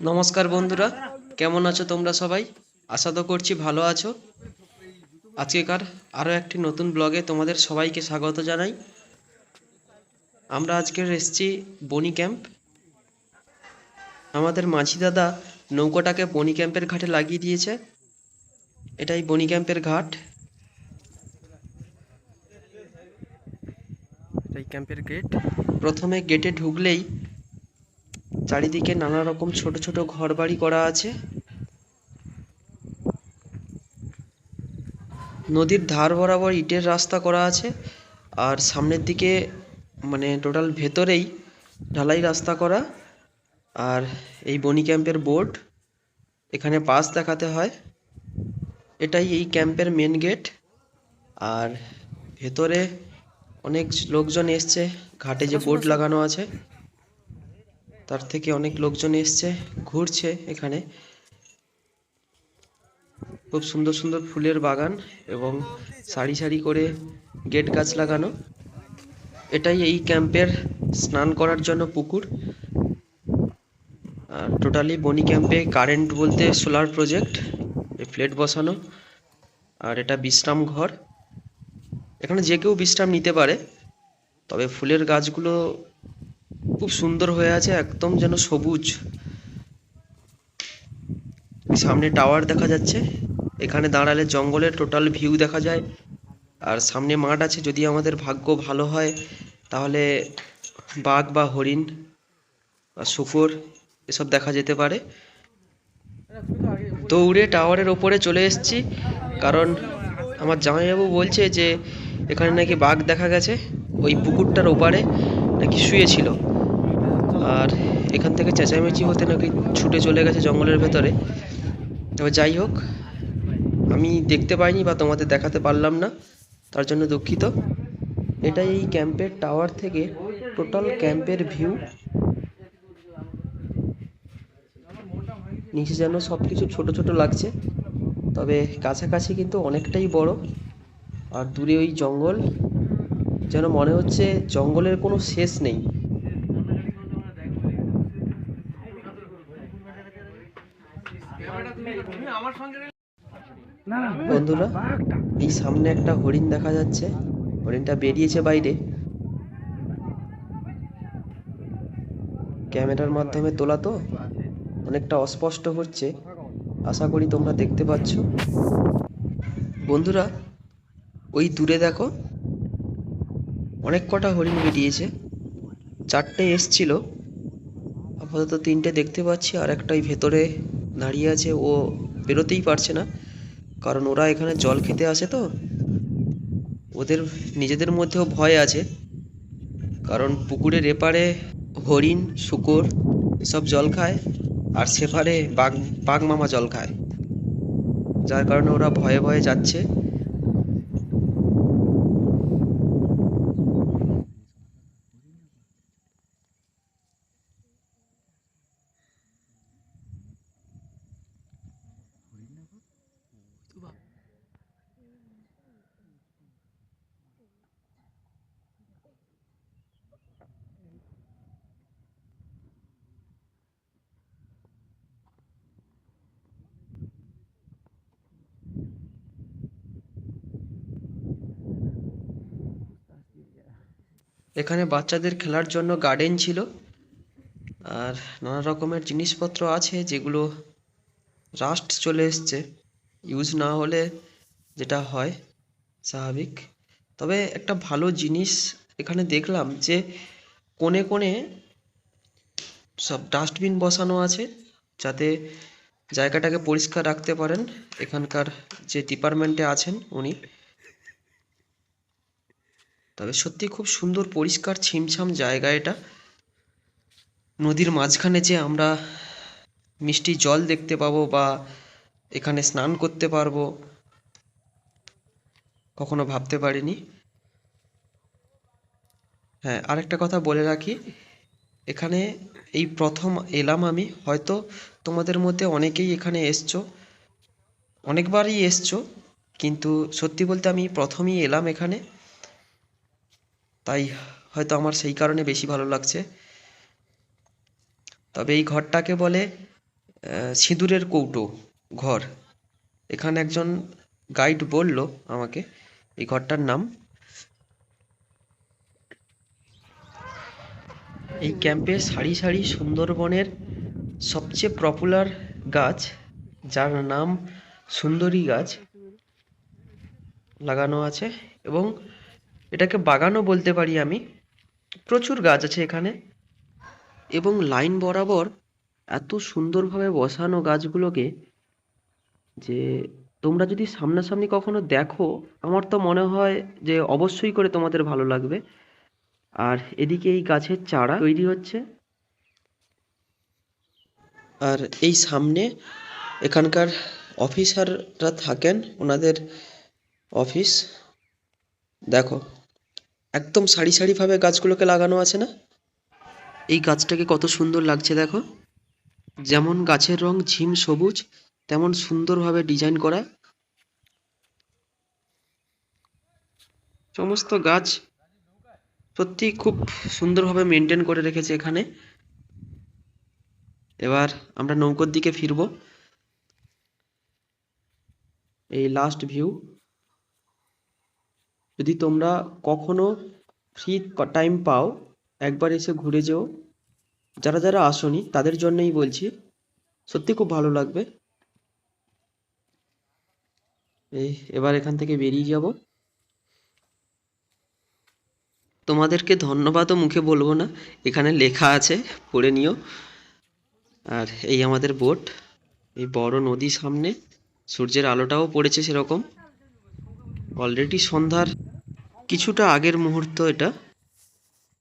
নমস্কার বন্ধুরা কেমন আছো তোমরা সবাই? আশা তো করছি ভালো আছো। আজকেকার আরও একটি নতুন ব্লগে তোমাদের সবাইকে স্বাগত জানাই। আমরা আজকের এসেছি বনি ক্যাম্প। আমাদের মাঝি দাদা নৌকোটাকে বনি ক্যাম্পের ঘাটে লাগিয়ে দিয়েছে। এটাই বনি ক্যাম্পের ঘাট। এটাই ক্যাম্পের গেট প্রথমে গেটে ঢুকলেই চারিদিকে নানা রকম ছোট ছোট ঘর বাড়ি করা আছে। নদীর ধার বরাবর ইটের রাস্তা করা আছে। আর সামনের দিকে মানে টোটাল ভেতরেই ঢালাই রাস্তা করা। আর এই বনি ক্যাম্পের বোর্ড, এখানে পাস দেখাতে হয়। এটাই এই ক্যাম্পের মেন গেট। আর ভেতরে অনেক লোকজন এসছে, ঘাটে যে বোর্ড লাগানো আছে। তার থেকে অনেক লোকজন এসছে, ঘুরছে এখানে। খুব সুন্দর সুন্দর ফুলের বাগান এবং সারি সারি করে গেট গাছ লাগানো। এটাই এই ক্যাম্পের স্নান করার জন্য পুকুর। আর টোটালি বনি ক্যাম্পে কারেন্ট বলতে সোলার প্রজেক্ট ফ্লেট বসানো। আর এটা বিশ্রাম ঘর। এখানে যে কেউ বিশ্রাম নিতে পারে, তবে ফুলের গাছগুলো খুব সুন্দর হয়ে আছে, একদম যেন সবুজ। সামনে টাওয়ার দেখা যাচ্ছে, এখানে দাঁড়ালে জঙ্গলের টোটাল ভিউ দেখা যায়। আর সামনে মাঠ আছে, যদি আমাদের ভাগ্য ভালো হয়, তাহলে বাঘ বা হরিণ বা শুকর, এসব দেখা যেতে পারে। দৌড়ে টাওয়ারের ওপরে চলে এসেছি, কারণ আমার জামাইবাবু বলছে যে, এখানে নাকি বাঘ দেখা গেছে, ওই পুকুরটার ওপারে নাকি শুয়েছিল। আর এখান থেকে চেঁচামেচি হতে নাকি ছুটে চলে গেছে জঙ্গলের ভেতরে। তবে যাই হোক, আমি দেখতে পাইনি বা তোমাদের দেখাতে পারলাম না, তার জন্য দুঃখিত। এটাই এই ক্যাম্পের টাওয়ার থেকে টোটাল ক্যাম্পের ভিউ নিচে যেন সব কিছু ছোটো ছোটো লাগছে, তবে কাছাকাছি কিন্তু অনেকটাই বড়। আর দূরে ওই জঙ্গল, যেন মনে হচ্ছে জঙ্গলের কোনো শেষ নেই। বন্ধুরা এই সামনে একটা হরিণ দেখা যাচ্ছে। হরিণটা বেরিয়েছে বাইরে। ক্যামেরার মাধ্যমে তোলা তো। অনেকটা অস্পষ্ট হচ্ছে। আশা করি তোমরা দেখতে পাচ্ছ। বন্ধুরা ওই দূরে দেখো। অনেক কটা হরিণ বেরিয়েছে। চারটে এসছিল। আপাতত তিনটে দেখতে পাচ্ছি আর একটা ওই ভেতরে দাঁড়িয়ে আছে, ও বেরোতেই পারছে না। কারণ ওরা এখানে জল খেতে আসে তো। ওদের, নিজেদের মধ্যেও ভয় আছে। কারণ পুকুরের এপারে হরিণ, শুকর, এসব জল খায়। আর সেপারে বাঘ বাঘ মামা জল খায়। যার কারণে ওরা ভয়ে ভয়ে যাচ্ছে। এখানে বাচ্চাদের খেলার জন্য গার্ডেন ছিল। আর নানা রকমের জিনিসপত্র আছে যেগুলো রাস্ট চলে এসছে। ইউজ না হলে যেটা হয়, স্বাভাবিক। তবে একটা ভালো জিনিস এখানে দেখলাম যে কোণে কোণে সব ডাস্টবিন বসানো আছে যাতে জায়গাটাকে পরিষ্কার রাখতে পারেন। এখানকার যে ডিপার্টমেন্টে আছেন উনি। তবে সত্যি খুব সুন্দর, পরিষ্কার, ছিমছাম জায়গা এটা। নদীর মাঝখানে যে আমরা মিষ্টি জল দেখতে পাবো বা এখানে স্নান করতে পারব, কখনো ভাবতে পারিনি। হ্যাঁ আরেকটা কথা বলে রাখি, এখানে এই প্রথম এলাম আমি, হয়তো তোমাদের মধ্যে অনেকেই এখানে এসছো, অনেকবারই এসছো, কিন্তু সত্যি বলতে আমি প্রথমই এলাম এখানে। তাই হয়তো আমার সেই কারণে বেশি ভালো লাগছে। তবে এই ঘরটাকে বলে সিঁদুরের কৌটো ঘর। এখানে একজন গাইড বলল আমাকে এই ঘরটার নাম। এই ক্যাম্পে সারি সারি সুন্দরবনের সবচেয়ে পপুলার গাছ, যার নাম সুন্দরী গাছ, লাগানো আছে এবং এটাকে বাগানও বলতে পারি আমি। প্রচুর গাছ আছে এখানে। এবং লাইন বরাবর এত সুন্দরভাবে বসানো গাছগুলোকে যে তোমরা যদি সামনাসামনি কখনো দেখো, আমার তো মনে হয় যে অবশ্যই করে তোমাদের ভালো লাগবে। আর এদিকে এই গাছের চারা তৈরি হচ্ছে। আর এই সামনে এখানকার অফিসাররা থাকেন, ওনাদের অফিস। দেখো একদম সারি সারিভাবে গাছগুলোকে লাগানো আছে না? এই গাছটাকে কত সুন্দর লাগছে দেখো। যেমন গাছের রং ঝিম সবুজ, তেমন সুন্দরভাবে ডিজাইন করা। সমস্ত গাছ সত্যি খুব সুন্দরভাবে মেনটেন করে রেখেছে এখানে। এবার আমরা নৌকোর দিকে ফিরবো। এই লাস্ট ভিউ যদি তোমরা কখনো ফ্রি টাইম পাও, একবার এসে ঘুরে যেও। যারা যারা আসোনি, তাদের জন্যই বলছি, সত্যি খুব ভালো লাগবে। এই, এবার এখান থেকে বেরিয়ে যাব। তোমাদেরকে ধন্যবাদও মুখে বলব না, এখানে লেখা আছে, পড়ে নিও। আর এই আমাদের বোট, এই বড় নদী সামনে, সূর্যের আলোটাও পড়েছে সেরকম। অলরেডি সন্ধ্যার কিছুটা আগের মুহূর্ত এটা।